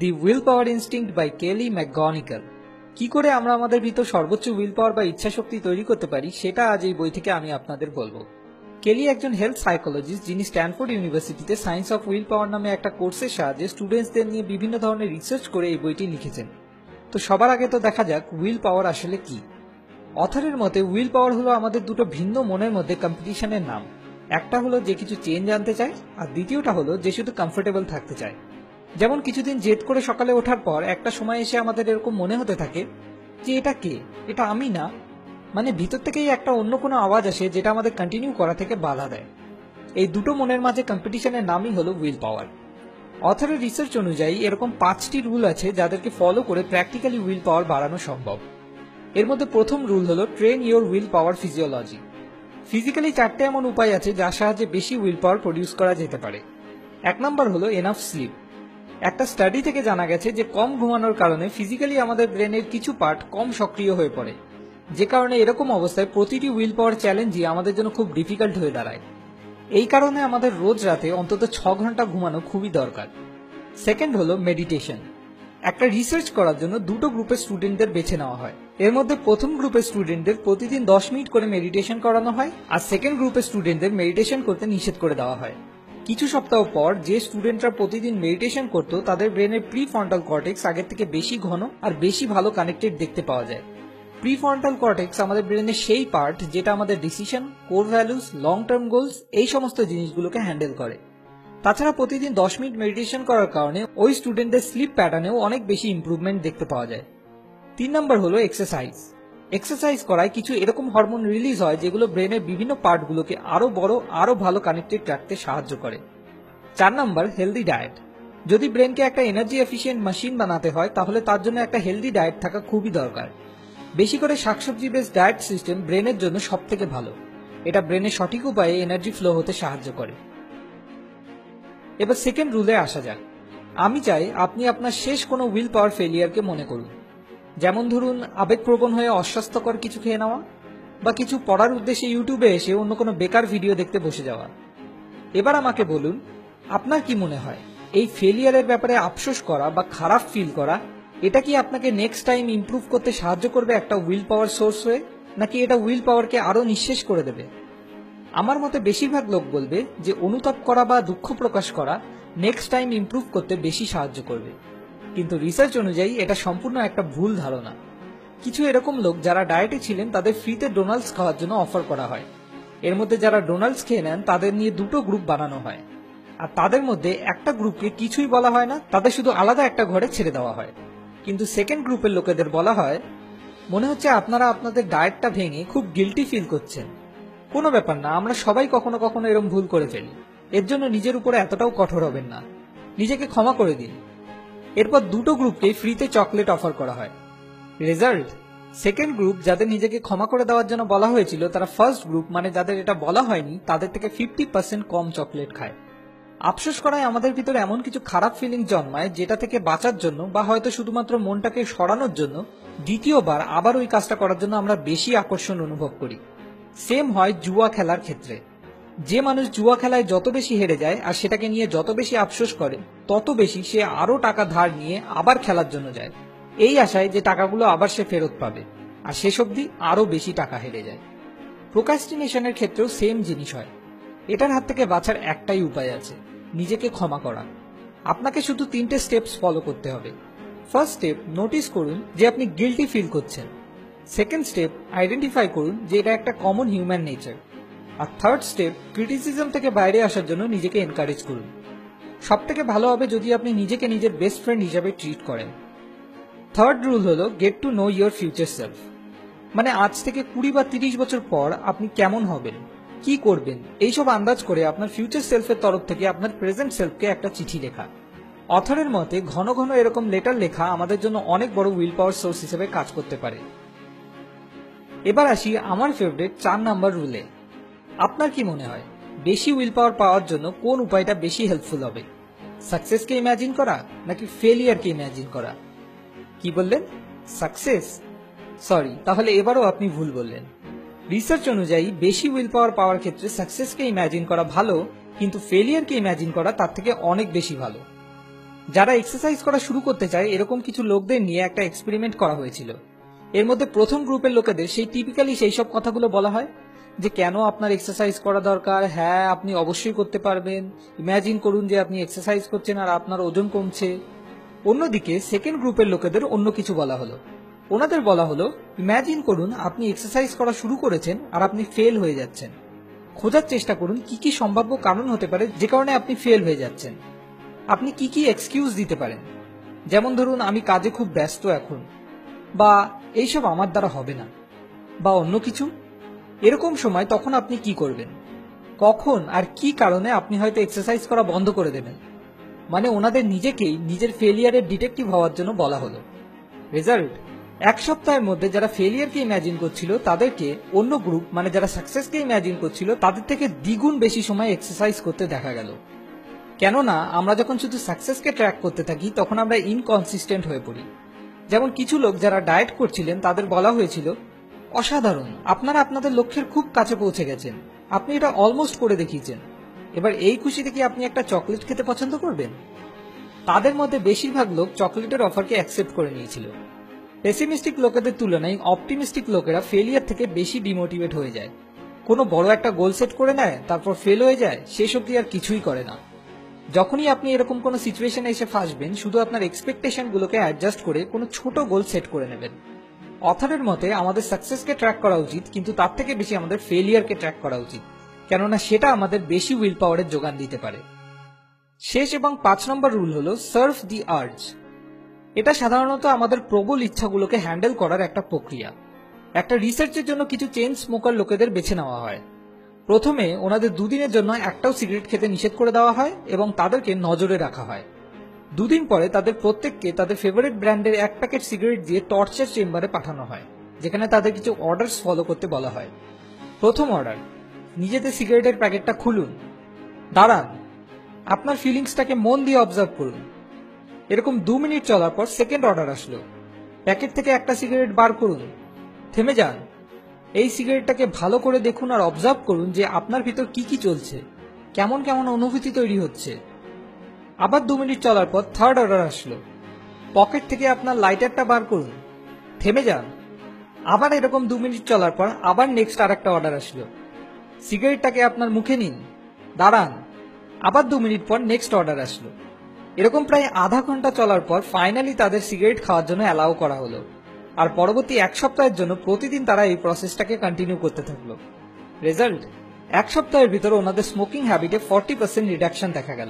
The will power instinct by Kelly McGonigal কি করে আমরা আমাদের ভিতর সর্বোচ্চ উইল পাওয়ার বা ইচ্ছাশক্তি তৈরি করতে পারি, সেটা আজ এই বই থেকে আমি আপনাদের বলব। কেলি একজন হেলথ সাইকোলজিস্ট যিনি স্ট্যানফোর্ড ইউনিভার্সিটিতে সায়েন্স অফ উইল পাওয়ার নামে একটা কোর্সের সাহায্যে স্টুডেন্টসদের নিয়ে বিভিন্ন ধরনের রিসার্চ করে এই বইটি লিখেছেন। তো সবার আগে তো দেখা যাক উইল পাওয়ার আসলে কি? অথারের মতে উইল পাওয়ার হলো আমাদের দুটো ভিন্ন মনের মধ্যে কম্পিটিশনের নাম। একটা হলো যে কিছু চেঞ্জ আনতে চায়, আর দ্বিতীয়টা হলো যে শুধু কমফোর্টেবল থাকতে চায়। যেমন কিছুদিন জেদ করে সকালে ওঠার পর একটা সময় এসে আমাদের এরকম মনে হতে থাকে যে এটা কে? এটা আমি না? মানে ভিতর থেকেই একটা অন্য কোনো আওয়াজ আসে যেটা আমাদের কন্টিনিউ করা থেকে বাধা দেয়। এই দুটো মনের মাঝে কম্পিটিশনের নামই হলো উইল পাওয়ার অথরের রিসার্চ অনুযায়ী এরকম পাঁচটি রুল আছে যাদেরকে ফলো করে প্র্যাকটিক্যালি উইল পাওয়ার বাড়ানো সম্ভব। এর মধ্যে প্রথম রুল হলো train your willpower physiology physically চারটে এমন উপায় আছে যার সাহায্যে বেশি উইল পাওয়ার প্রডিউস করা যেতে পারে। এক নম্বর হলো এনাফ স্লিপ একটা স্টাডি থেকে জানা গেছে যে কম ঘুমানোর কারণে ফিজিক্যালি আমাদের ব্রেনের কিছু পার্ট কম সক্রিয় হয়ে পড়ে। যে কারণে এরকম অবস্থায় প্রতিটি উইল পাওয়ার চ্যালেঞ্জই আমাদের জন্য খুব ডিফিকাল্ট হয়ে দাঁড়ায়। এই কারণে আমাদের রোজ রাতে অন্তত ছ ঘণ্টা ঘুমানো খুবই দরকার। সেকেন্ড হলো মেডিটেশন একটা রিসার্চ করার জন্য দুটো গ্রুপের স্টুডেন্টদের বেছে নেওয়া হয়। এর মধ্যে প্রথম গ্রুপের স্টুডেন্টদের প্রতিদিন দশ মিনিট করে মেডিটেশন করানো হয় আর সেকেন্ড গ্রুপের স্টুডেন্টদের মেডিটেশন করতে নিষেধ করে দেওয়া হয়। কিছু সপ্তাহ পর যে স্টুডেন্টরা প্রতিদিন মেডিটেশন করত, তাদের ব্রেনের প্রি ফ্রন্টাল কর্টেক্স আগের থেকে বেশি ঘন আর বেশি ভালো কানেক্টেড দেখতে পাওয়া যায়। প্রি ফ্রন্টাল কর্টেক্স আমাদের ব্রেনের সেই পার্ট যেটা আমাদের decision core values long term goals এই সমস্ত জিনিসগুলোকে হ্যান্ডেল করে। তাছাড়া প্রতিদিন দশ মিনিট মেডিটেশন করার কারণে ওই স্টুডেন্টদের স্লিপ প্যাটার্নেও অনেক বেশি ইম্প্রুভমেন্ট দেখতে পাওয়া যায়। তিন নম্বর হলো এক্সারসাইজ এক্সারসাইজ করায় কিছু এরকম হরমোন রিলিজ হয় যেগুলো ব্রেনের বিভিন্ন পার্টগুলোকে আরও বড়, আরও ভালো কানেক্টেড রাখতে সাহায্য করে। চার নম্বর হেলদি ডায়েট যদি ব্রেনকে একটা এনার্জি এফিসিয়েন্ট মেশিন বানাতে হয়, তাহলে তার জন্য একটা হেলদি ডায়েট থাকা খুবই দরকার। বেশি করে শাকসবজি বেস ডায়েট সিস্টেম ব্রেনের জন্য সব থেকে ভালো। এটা ব্রেনের সঠিক উপায়ে এনার্জি ফ্লো হতে সাহায্য করে। এবার সেকেন্ড রুলে আসা যাক। আমি চাই আপনি আপনার শেষ কোনো উইল পাওয়ার ফেলিয়ারকে মনে করুন। যেমন ধরুন, আবেগপ্রবণ হয়ে অস্বাস্থ্যকর কিছু খেয়ে নেওয়া, বা কিছু পড়ার উদ্দেশ্যে ইউটিউবে এসে অন্য কোনো বেকার ভিডিও দেখতে বসে যাওয়া। এবার আমাকে বলুন, আপনার কি মনে হয়, এই ফেলিয়ারের ব্যাপারে আফসোস করা বা খারাপ ফিল করা, এটা কি আপনাকে নেক্সট টাইম ইমপ্রুভ করতে সাহায্য করবে একটা উইল পাওয়ার সোর্স হয়ে, নাকি এটা উইল পাওয়ারকে আরও নিঃশেষ করে দেবে? আমার মতে বেশিরভাগ লোক বলবে যে অনুতাপ করা বা দুঃখ প্রকাশ করা নেক্সট টাইম ইমপ্রুভ করতে বেশি সাহায্য করবে। কিন্তু রিসার্চ অনুযায়ী এটা সম্পূর্ণ একটা ভুল ধারণা। কিছু এরকম লোক যারা ডায়েটে ছিলেন, তাদের ফ্রিতে ডোনাল্ডস খাওয়ার জন্য অফার করা হয়। এর মধ্যে যারা ডোনাল্ডস খেয়ে নেন, তাদের নিয়ে দুটো গ্রুপ বানানো হয়। আর তাদের মধ্যে একটা গ্রুপকে কিছুই বলা হয় না, তাদের শুধু আলাদা একটা ঘরে ছেড়ে দেওয়া হয়। কিন্তু সেকেন্ড গ্রুপের লোকেদের বলা হয়, মনে হচ্ছে আপনারা আপনাদের ডায়েটটা ভেঙে খুব গিলটি ফিল করছেন। কোনো ব্যাপার না, আমরা সবাই কখনো কখনো এরম ভুল করে ফেলি। এর জন্য নিজের উপরে এতটাও কঠোর হবেন না। নিজেকে ক্ষমা করে দিন। এরপর দুটো গ্রুপকে ফ্রিতে চকলেট অফার করা হয়। রেজাল্ট? সেকেন্ড গ্রুপ যাদের নিজেকে ক্ষমা করে দেওয়ার জন্য বলা হয়েছিল, তারা ফার্স্ট গ্রুপ মানে যাদের এটা বলা হয়নি, তাদের থেকে ফিফটি পার্সেন্ট কম চকলেট খায়। আফসোস করায় আমাদের ভিতরে এমন কিছু খারাপ ফিলিং জন্মায়, যেটা থেকে বাঁচার জন্য বা হয়তো শুধুমাত্র মনটাকে সরানোর জন্য দ্বিতীয়বার আবার ওই কাজটা করার জন্য আমরা বেশি আকর্ষণ অনুভব করি। সেম হয় জুয়া খেলার ক্ষেত্রে। যে মানুষ জুয়া খেলায় যত বেশি হেরে যায় আর সেটাকে নিয়ে যত বেশি আফসোস করে, তত বেশি সে আরও টাকা ধার নিয়ে আবার খেলার জন্য যায়। এই আশায় যে টাকাগুলো আবার সে ফেরত পাবে, আর শেষ অবধি আরও বেশি টাকা হেরে যায়। প্রোকাস্টিনেশনের ক্ষেত্রেও সেম জিনিস হয়। এটার হাত থেকে বাঁচার একটাই উপায় আছে, নিজেকে ক্ষমা করা। আপনাকে শুধু তিনটে স্টেপস ফলো করতে হবে। ফার্স্ট স্টেপ নোটিস করুন যে আপনি গিলটি ফিল করছেন। সেকেন্ড স্টেপ আইডেন্টিফাই করুন যে এটা একটা কমন হিউম্যান নেচার আর থার্ড স্টেপ ক্রিটিসিজম থেকে বাইরে আসার জন্য নিজেকে এনকারেজ করুন। সব থেকে ভালো হবে যদি আপনি নিজেকে নিজের বেস্ট ফ্রেন্ড হিসাবে ট্রিট করেন। থার্ড রুল হলো get to know your future self মানে আজ থেকে কুড়ি বা তিরিশ বছর পর আপনি কেমন হবেন, কি করবেন, এইসব আন্দাজ করে আপনার ফিউচার সেলফের তরফ থেকে আপনার প্রেজেন্ট সেলফকে একটা চিঠি লেখা। অথরের মতে, ঘন ঘন এরকম লেটার লেখা আমাদের জন্য অনেক বড় উইল পাওয়ার সোর্স হিসেবে কাজ করতে পারে। এবার আসি আমার ফেভারিট চার নাম্বার রুলে আপনার কি মনে হয়, বেশি উইল পাওয়ার পাওয়ার জন্য কোন উপায়টা বেশি হেল্পফুল হবে? সাকসেসকে ইম্যাজিন করা নাকি ফেলিয়ারকে ইম্যাজিন করা? কি বললেন? সাকসেস সরি তাহলে এবারও আপনি ভুল বললেন। রিসার্চ অনুযায়ী বেশি উইল পাওয়ার পাওয়ার ক্ষেত্রে সাকসেসকে ইম্যাজিন করা ভালো, কিন্তু ফেলিয়ারকে ইম্যাজিন করা তার থেকে অনেক বেশি ভালো। যারা এক্সারসাইজ করা শুরু করতে চায়, এরকম কিছু লোকদের নিয়ে একটা এক্সপেরিমেন্ট করা হয়েছিল। এর মধ্যে প্রথম গ্রুপের লোকেদের সেই টিপিক্যালি সেই সব কথাগুলো বলা হয় যে কেন আপনার এক্সারসাইজ করা দরকার? হ্যাঁ আপনি অবশ্যই করতে পারবেন। ইমাজিন করুন যে আপনি এক্সারসাইজ করছেন আর আপনার ওজন কমছে। অন্যদিকে সেকেন্ড গ্রুপের লোকেদের অন্য কিছু বলা হলো। ওনাদের বলা হলো ইমাজিন করুন আপনি এক্সারসাইজ করা শুরু করেছেন আর আপনি ফেল হয়ে যাচ্ছেন। খোঁজার চেষ্টা করুন কি কি সম্ভাব্য কারণ হতে পারে যে কারণে আপনি ফেল হয়ে যাচ্ছেন। আপনি কি কি এক্সকিউজ দিতে পারেন? যেমন ধরুন, আমি কাজে খুব ব্যস্ত এখন বা এইসব আমার দ্বারা হবে না বা অন্য কিছু। এরকম সময় তখন আপনি কি করবেন? কখন আর কি কারণে আপনি হয়তো এক্সারসাইজ করা বন্ধ করে দেবেন? মানে ওনাদের নিজেকেই নিজের ফেলিয়ারের ডিটেকটিভ হওয়ার জন্য বলা হলো। রেজাল্ট এক সপ্তাহের মধ্যে যারা ফেলিয়ারকে ইম্যাজিন করছিল, তাদেরকে অন্য গ্রুপ মানে যারা সাকসেসকে ইম্যাজিন করছিল, তাদের থেকে দ্বিগুণ বেশি সময় এক্সারসাইজ করতে দেখা গেল। কেননা, আমরা যখন শুধু সাকসেসকে ট্র্যাক করতে থাকি, তখন আমরা ইনকনসিস্টেন্ট হয়ে পড়ি। যেমন কিছু লোক যারা ডায়েট করছিলেন, তাদের বলা হয়েছিল অসাধারণ। আপনারা আপনাদের লক্ষ্যের খুব কাছে পৌঁছে গেছেন। আপনি এটা অলমোস্ট করে দেখিয়েছেন। এবার এই খুশিতে কি আপনি একটা চকলেট খেতে পছন্দ করবেন? তাদের মধ্যে বেশিরভাগ লোক চকলেটের অফারকে অ্যাকসেপ্ট করে নিয়েছিল। পেসিমিস্টিক লোকেদের তুলনায় অপটিমিস্টিক লোকেরা ফেলিয়ার থেকে বেশি ডিমোটিভেট হয়ে যায়। কোনো বড় একটা গোল সেট করে নেয়, তারপর ফেল হয়ে যায়, শেষ অব্দি আর কিছুই করে না। যখনই আপনি এরকম কোনো সিচুয়েশনে এসে ফাঁসবেন, শুধু আপনার এক্সপেকটেশন গুলোকে অ্যাডজাস্ট করে কোনো ছোট গোল সেট করে নেবেন। অথারের মতে আমাদের সাকসেসকে ট্র্যাক করা উচিত, কিন্তু তার থেকে বেশি আমাদের ফেলিয়ারকে ট্র্যাক করা উচিত। কেননা সেটা আমাদের বেশি উইল পাওয়ারের যোগান দিতে পারে। শেষ এবং পাঁচ নম্বর রুল হলো সার্ভ দি আর্জ এটা সাধারণত আমাদের প্রবল ইচ্ছাগুলোকে হ্যান্ডেল করার একটা প্রক্রিয়া। একটা রিসার্চের জন্য কিছু চেন স্মোকার লোকেদের বেছে নেওয়া হয়। প্রথমে ওনাদের দুদিনের জন্য একটাও সিগারেট খেতে নিষেধ করে দেওয়া হয় এবং তাদেরকে নজরে রাখা হয়। দুদিন পরে তাদের প্রত্যেককে তাদের ফেভারিট ব্র্যান্ডের এক প্যাকেট সিগারেট দিয়ে টর্চার চেম্বারে পাঠানো হয়, যেখানে তাদের কিছু অর্ডারস ফলো করতে বলা হয়। প্রথম অর্ডার নিজেদের সিগারেটের প্যাকেটটা খুলুন। দাঁড়ান, আপনার ফিলিংসটাকে মন দিয়ে অবজার্ভ করুন। এরকম দু মিনিট চলার পর সেকেন্ড অর্ডার আসলো। প্যাকেট থেকে একটা সিগারেট বার করুন। থেমে যান। এই সিগারেটটাকে ভালো করে দেখুন আর অবজার্ভ করুন যে আপনার ভিতর কি কি চলছে, কেমন কেমন অনুভূতি তৈরি হচ্ছে। আবার দু মিনিট চলার পর থার্ড অর্ডার আসলো। পকেট থেকে আপনার লাইটারটা বার করুন। থেমে যান। আবার এরকম দু মিনিট চলার পর আবার নেক্সট আর একটা অর্ডার আসলো। সিগারেটটাকে আপনার মুখে নিন। দাঁড়ান। আবার দু মিনিট পর নেক্সট অর্ডার আসলো। এরকম প্রায় আধা ঘণ্টা চলার পর ফাইনালি তাদের সিগারেট খাওয়ার জন্য অ্যালাউ করা হলো। আর পরবর্তী এক সপ্তাহের জন্য প্রতিদিন তারা এই প্রসেসটাকে কন্টিনিউ করতে থাকল। রেজাল্ট এক সপ্তাহের ভিতরে ওনাদের স্মোকিং হ্যাবিটে ফর্টি পার্সেন্ট রিডাকশন দেখা গেল।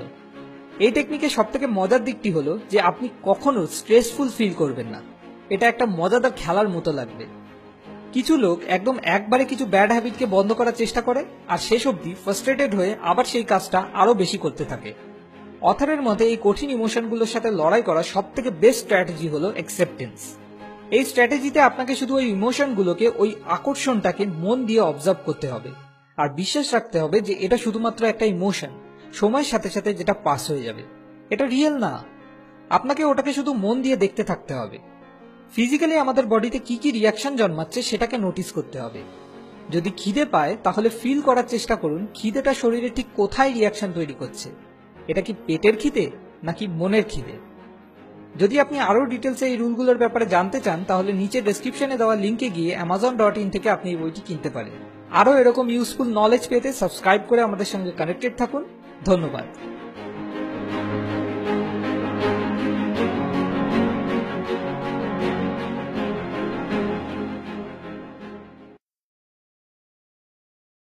এই টেকনিকের সব থেকে মজার দিকটি হলো যে আপনি কখনো স্ট্রেসফুল ফিল করবেন না। এটা একটা মজাদার খেলার মতো লাগবে। কিছু লোক একদম একবারে কিছু ব্যাড হ্যাবিটকে বন্ধ করার চেষ্টা করে আর শেষ অবধি ফ্রাস্ট্রেটেড হয়ে আবার সেই কাজটা আরও বেশি করতে থাকে। অথারের মতে এই কঠিন ইমোশনগুলোর সাথে লড়াই করা সব থেকে বেস্ট স্ট্র্যাটেজি হলো অ্যাকসেপ্টেন্স এই স্ট্র্যাটেজিতে আপনাকে শুধু ওই ইমোশনগুলোকে ওই আকর্ষণটাকে মন দিয়ে অবজার্ভ করতে হবে। আর বিশ্বাস রাখতে হবে যে এটা শুধুমাত্র একটা ইমোশন সময়ের সাথে সাথে যেটা পাস হয়ে যাবে। এটা রিয়েল না। আপনাকে ওটাকে শুধু মন দিয়ে দেখতে থাকতে হবে। ফিজিক্যালি আমাদের বডিতে কি কি রিয়াকশন জন্মাচ্ছে সেটাকে নোটিস করতে হবে। যদি খিদে পায়, তাহলে ফিল করার চেষ্টা করুন, খিদেটা শরীরে ঠিক কোথায় রিয়াকশন তৈরি করছে? এটা কি পেটের খিদে, নাকি মনের খিদে? যদি আপনি আরও ডিটেলসে এই রুলগুলোর ব্যাপারে জানতে চান, তাহলে নিচে ডেসক্রিপশনে দেওয়া লিঙ্কে গিয়ে অ্যামাজন ডট ইন থেকে আপনি এই বইটি কিনতে পারেন। আরও এরকম ইউজফুল নলেজ পেতে সাবস্ক্রাইব করে আমাদের সঙ্গে কানেক্টেড থাকুন। ধন্যবাদ।